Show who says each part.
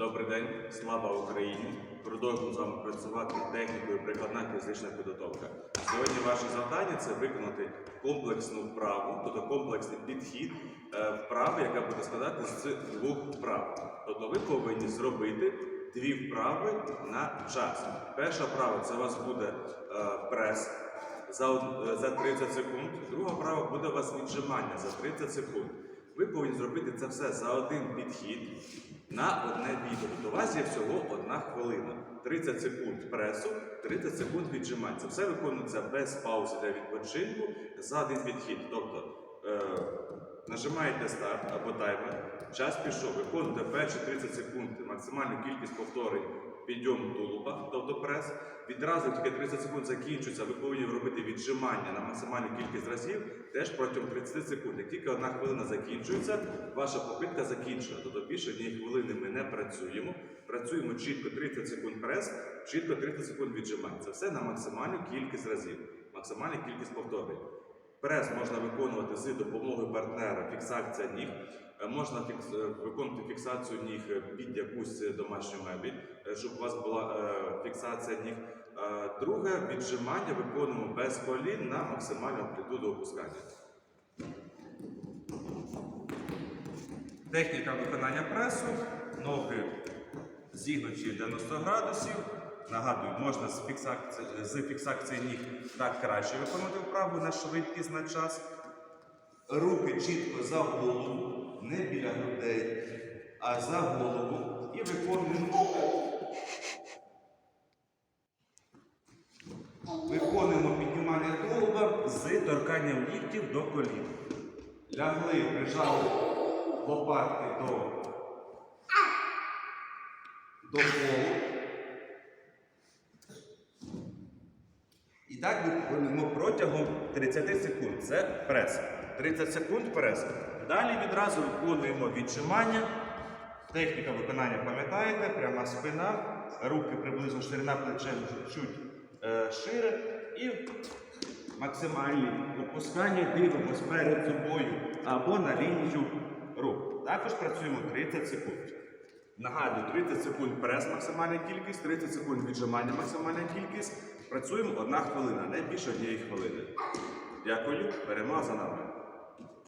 Speaker 1: Добрий день, слава Україні! Продовжуємо з вами працювати технікою прикладна фізична підготовка. Сьогодні ваше завдання це виконати комплексну вправу, тобто комплексний підхід е, вправи, яка буде складати з двох вправ. Тобто ви повинні зробити дві вправи на час. Перша вправа це у вас буде е, прес за, е, за 30 секунд, друга вправа буде у вас віджимання за 30 секунд. Ви повинні зробити це все за один підхід на одне відео. До вас є всього одна хвилина. 30 секунд пресу, 30 секунд віджимань. Це все виконується без паузи для відпочинку за один підхід. Тобто е, нажимаєте старт або таймер, час пішов, виконуєте перші 30 секунд максимальну кількість повторень підйом тулуба, тобто прес. Відразу тільки 30 секунд закінчується, ви повинні робити віджимання на максимальну кількість разів теж протягом 30 секунд. Як тільки одна хвилина закінчується, ваша попитка закінчена. Тобто більше однієї хвилини ми не працюємо. Працюємо чітко 30 секунд прес, чітко 30 секунд віджимань. Це все на максимальну кількість разів, максимальну кількість повторень. Прес можна виконувати з допомогою партнера, фіксація ніг. Е, Можна фікс... е, виконувати фіксацію ніг е, під якусь домашню мебіль, щоб у вас була фіксація ніг. Друге віджимання виконуємо без колін на максимальну амплітуду опускання. Техніка виконання пресу, ноги зігнуті 90 градусів. Нагадую, можна з фіксації, з фіксації ніг так краще виконувати вправу на швидкість на час. Руки чітко за голову, не біля грудей, а за голову. І виконуємо. Виконуємо піднімання тулуба з торканням ліктів до колін. Лягли, прижали лопатки до, до полу. І так виконуємо протягом 30 секунд. Це прес. 30 секунд прес. Далі відразу виконуємо віджимання. Техніка виконання пам'ятаєте, пряма спина, руки приблизно ширина плечем чуть е, шире і максимальні опускання дивимось перед собою або на лінію рук. Також працюємо 30 секунд. Нагадую, 30 секунд прес максимальна кількість, 30 секунд віджимання максимальна кількість. Працюємо одна хвилина, не більше однієї хвилини. Дякую, перемога за нами.